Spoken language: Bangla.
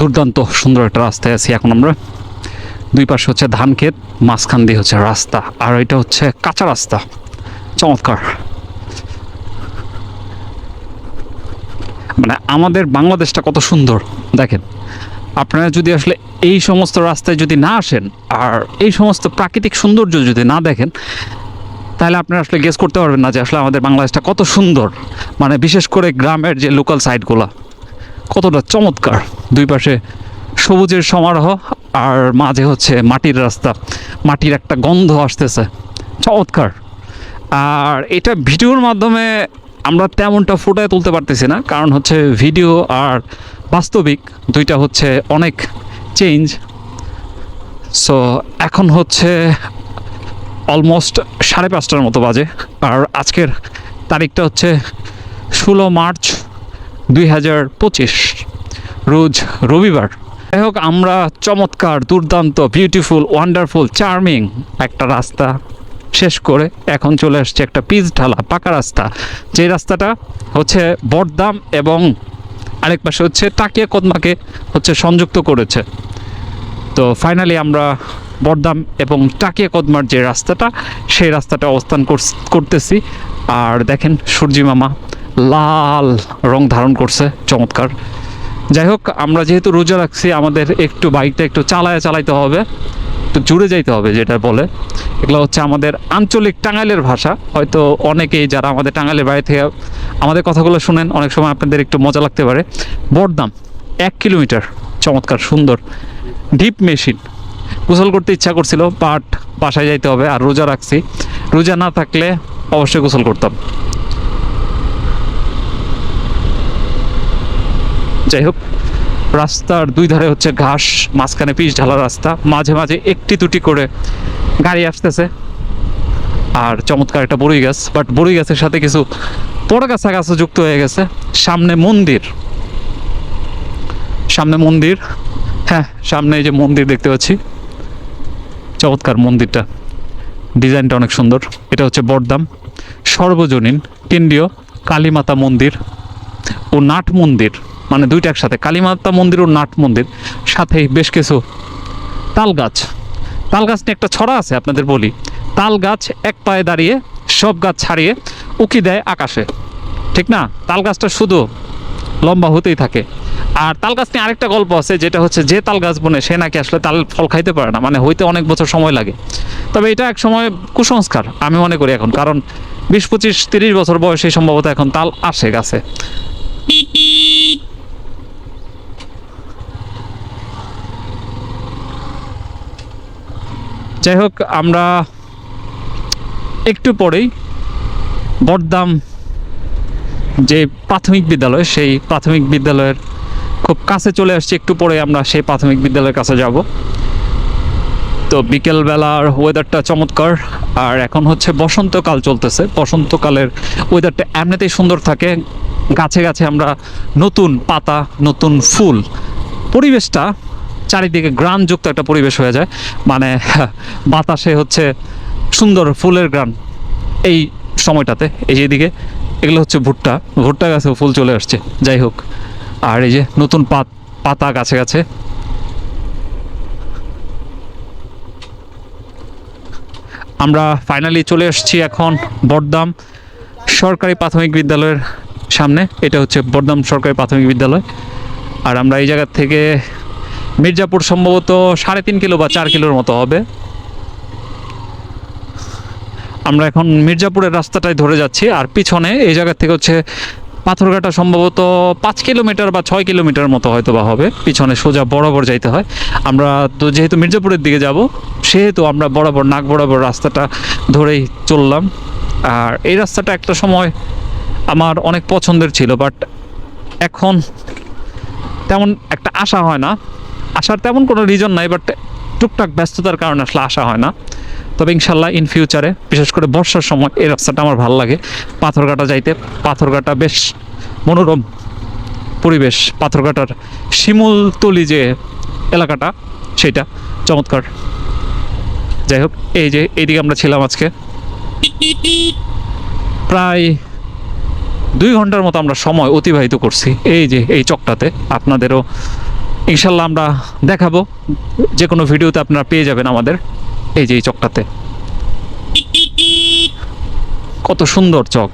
দুর্দান্ত সুন্দর একটা রাস্তায় আছি এখন আমরা। দুই পাশে হচ্ছে ধান ক্ষেত, মাঝখান দিয়ে হচ্ছে রাস্তা, আর এটা হচ্ছে কাঁচা রাস্তা। চমৎকার। মানে আমাদের বাংলাদেশটা কত সুন্দর, দেখেন। আপনারা যদি আসলে এই সমস্ত রাস্তায় যদি না আসেন, আর এই সমস্ত প্রাকৃতিক সৌন্দর্য যদি না দেখেন, তাহলে আপনারা আসলে গেস করতে পারবেন না যে আসলে আমাদের বাংলাদেশটা কত সুন্দর। মানে বিশেষ করে গ্রামের যে লোকাল সাইডগুলো কতটা চমৎকার। দুই পাশে সবুজের সমারোহ, আর মাঝে হচ্ছে মাটির রাস্তা। মাটির একটা গন্ধ আসতেছে। চমৎকার। আর এটা ভিডিওর মাধ্যমে আমরা তেমনটা ফুটায় তুলতে পারতেছি না, কারণ হচ্ছে ভিডিও আর বাস্তবিক দুইটা হচ্ছে অনেক চেঞ্জ সো এখন হচ্ছে অলমোস্ট সাড়ে পাঁচটার মতো বাজে, আর আজকের তারিখটা হচ্ছে ষোলো মার্চ দুই হাজার পঁচিশ। রোজ রবিবার। যাই হোক, আমরা চমৎকার, দুর্দান্ত বিউটিফুল ওয়ান্ডারফুল চার্মিং একটা রাস্তা শেষ করে এখন চলে আসছে একটা পিচ ঢালা, পাকা রাস্তা। যে রাস্তাটা হচ্ছে বড়দাম এবং আরেক পাশে হচ্ছে টাকিয়া কদমাকে হচ্ছে সংযুক্ত করেছে। তো ফাইনালি আমরা বড়দাম এবং টাকিয়া কদমার যে রাস্তাটা, সেই রাস্তাটা অবস্থান করতেছি। আর দেখেন সূর্যি মামা লাল রং ধারণ করছে, চমৎকার। যাই হোক আমরা যেহেতু রোজা রাখছি, আমাদের একটু বাইকটা একটু চালায় চালাইতে হবে, একটু জুড়ে যাইতে হবে যেটা বলে। এগুলো হচ্ছে আমাদের আঞ্চলিক টাঙ্গাইলের ভাষা। হয়তো অনেকেই যারা আমাদের টাঙ্গাইলের বাইরে থেকে আমাদের কথাগুলো শুনেন, অনেক সময় আপনাদের একটু মজা লাগতে পারে। বড়দাম, এক কিলোমিটার, চমৎকার, সুন্দর, ডিপ মেশিন। গোসল করতে ইচ্ছা করছিল, বাট বাসায় যাইতে হবে আর রোজা রাখছি। রোজা না থাকলে অবশ্যই গোসল করতাম। যাই হোক, রাস্তার দুই ধারে হচ্ছে ঘাস, মাঝখানে পিচ ঢালা রাস্তা, মাঝে মাঝে একটি দুটি করে গাড়ি আসতেছে। আর চমৎকার একটা বড়ই গাছ বাট বড়ই গাছের সাথে কিছু বড় গাছা গাছও যুক্ত হয়ে গেছে। সামনে মন্দির। সামনে মন্দির। হ্যাঁ সামনে এই যে মন্দির দেখতে পাচ্ছি। চমৎকার মন্দিরটা। ডিজাইনটা অনেক সুন্দর। এটা হচ্ছে বড়দাম সর্বজনীন, কেন্দ্রীয় কালীমাতা মন্দির ও নাট মন্দির। মানে দুইটা একসাথে। কালীমাতা মন্দির ও নাট মন্দির সাথেই বেশ কিছু তাল গাছ। তাল গাছ নিয়ে একটা ছড়া আছে, আপনাদের বলি। তাল গাছ এক পায়ে দাঁড়িয়ে, সব গাছ ছাড়িয়ে উকি দেয় আকাশে। ঠিক না? তাল গাছটা শুধু লম্বা হতেই থাকে। আর তাল গাছ নিয়ে আরেকটা গল্প আছে, যেটা হচ্ছে যে তাল গাছ বনে, সে নাকি আসলে তাল ফল খাইতে পারে না মানে হইতে অনেক বছর সময় লাগে। তবে এটা এক সময় কুসংস্কার, আমি মনে করি এখন, কারণ বিশ পঁচিশ তিরিশ বছর বয়সে সম্ভবত এখন তাল আসে গাছে। যাই হোক, আমরা একটু পরেই বড়দাম যে প্রাথমিক বিদ্যালয়, সেই প্রাথমিক বিদ্যালয়ের খুব কাছে চলে আসছি। একটু পরে আমরা সেই প্রাথমিক বিদ্যালয়ের কাছে যাব। তো বিকেলবেলার ওয়েদারটা চমৎকার, আর এখন হচ্ছে বসন্তকাল চলতেছে। বসন্তকালের ওয়েদারটা এমনিতেই সুন্দর থাকে। গাছে গাছে আমরা নতুন পাতা, নতুন ফুল, পরিবেশটা চারিদিকে গ্রামযুক্ত একটা পরিবেশ হয়ে যায়। মানে বাতাসে হচ্ছে সুন্দর ফুলের গ্রাম এই সময়টাতে, এই যে এদিকে, এগুলো হচ্ছে ভুট্টা। ভুট্টা গাছেও ফুল চলে আসছে, যাই হোক। আর এই যে নতুন পাত, পাতা গাছে গাছে। আমরা ফাইনালি চলে এসেছি এখন বড়দাম সরকারি প্রাথমিক বিদ্যালয়ের সামনে। এটা হচ্ছে বড়দাম সরকারি প্রাথমিক বিদ্যালয়। আর আমরা এই জায়গা থেকে মির্জাপুর সম্ভবত সাড়ে তিন কিলো বা চার কিলোর মতো হবে। আমরা এখন মির্জাপুরের রাস্তাটাই ধরে যাচ্ছি, আর পিছনে এই জায়গা থেকে হচ্ছে পাথরঘাটা সম্ভবত পাঁচ কিলোমিটার বা ছয় কিলোমিটার মতো হয়তো বা হবে। পিছনে সোজা বরাবর যাইতে হয়। আমরা তো যেহেতু মির্জাপুরের দিকে যাব, সেহেতু আমরা বরাবর, নাক বরাবর রাস্তাটা ধরেই চললাম। আর এই রাস্তাটা একটা সময় আমার অনেক পছন্দের ছিল বাট এখন তেমন একটা আশা হয় না। আসার তেমন কোনো রিজন নাই বাট টুকটাক ব্যস্ততার কারণে আসলে আসা হয় না। তবে ইনশাল্লাহ ইন ফিউচারে বিশেষ করে বর্ষার সময়, এই রাস্তাটা আমার ভালো লাগে। পাথরঘাটা যাইতে, পাথরঘাটা বেশ মনোরম পরিবেশ। পাথরঘাটার শিমুলতলি যে এলাকাটা, সেটা চমৎকার। যাই হোক, এই যে এইদিকে আমরা ছিলাম আজকে। প্রায় দুই ঘণ্টার মতো আমরা সময় অতিবাহিত করছি এই যে এই চকটাতে। আপনাদেরও ইনশাল্লাহ আমরা দেখাবো। যে কোনো ভিডিওতে আপনারা পেয়ে যাবেন আমাদের এই যে এই চকটাতে। কত সুন্দর চক।